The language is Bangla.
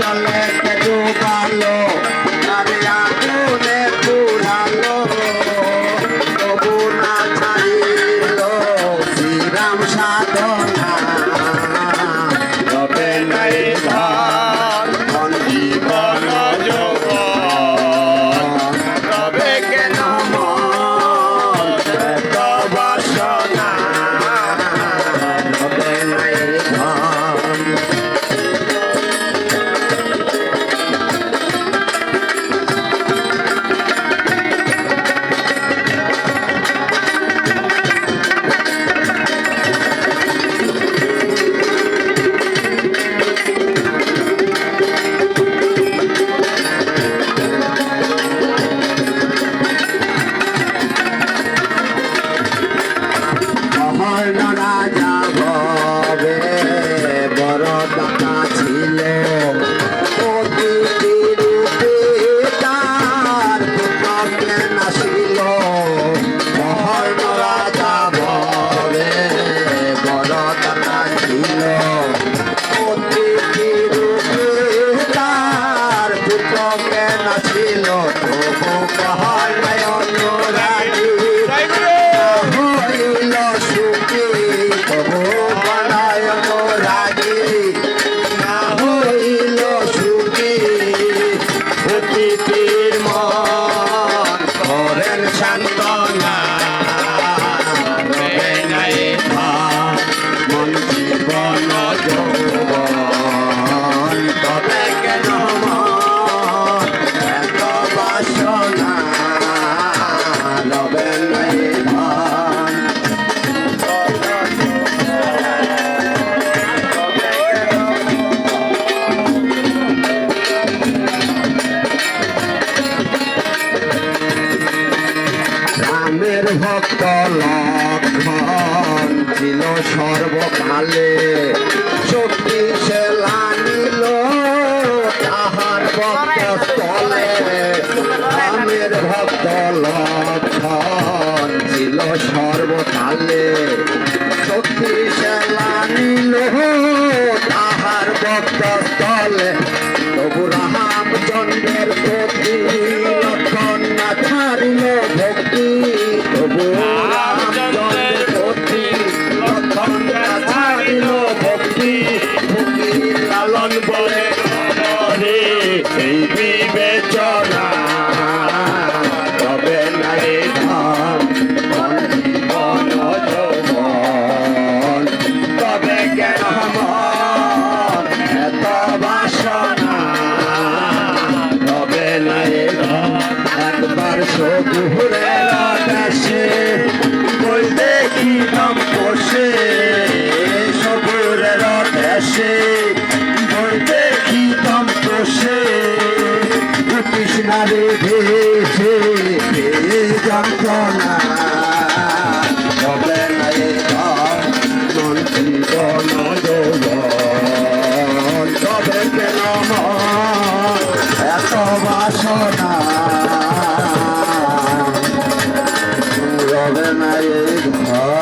চলে ডুবা? धरती पे রামের ভক্ত লক্ষণ ছিল সর্বকালে। শক্তি সে লানিল তাহার ভক্তলে রামের ভক্ত লক্ষণ ছিল সর্বকালে। শক্তি সে লানিল তাহার ভক্তলে দুপুরের আকাশে বই দেখিলাম বসে সবুরের দেশে বই দেখিলাম বসে কৃষ্ণারে ভেসে যন্ত্রণা তবে কেন the.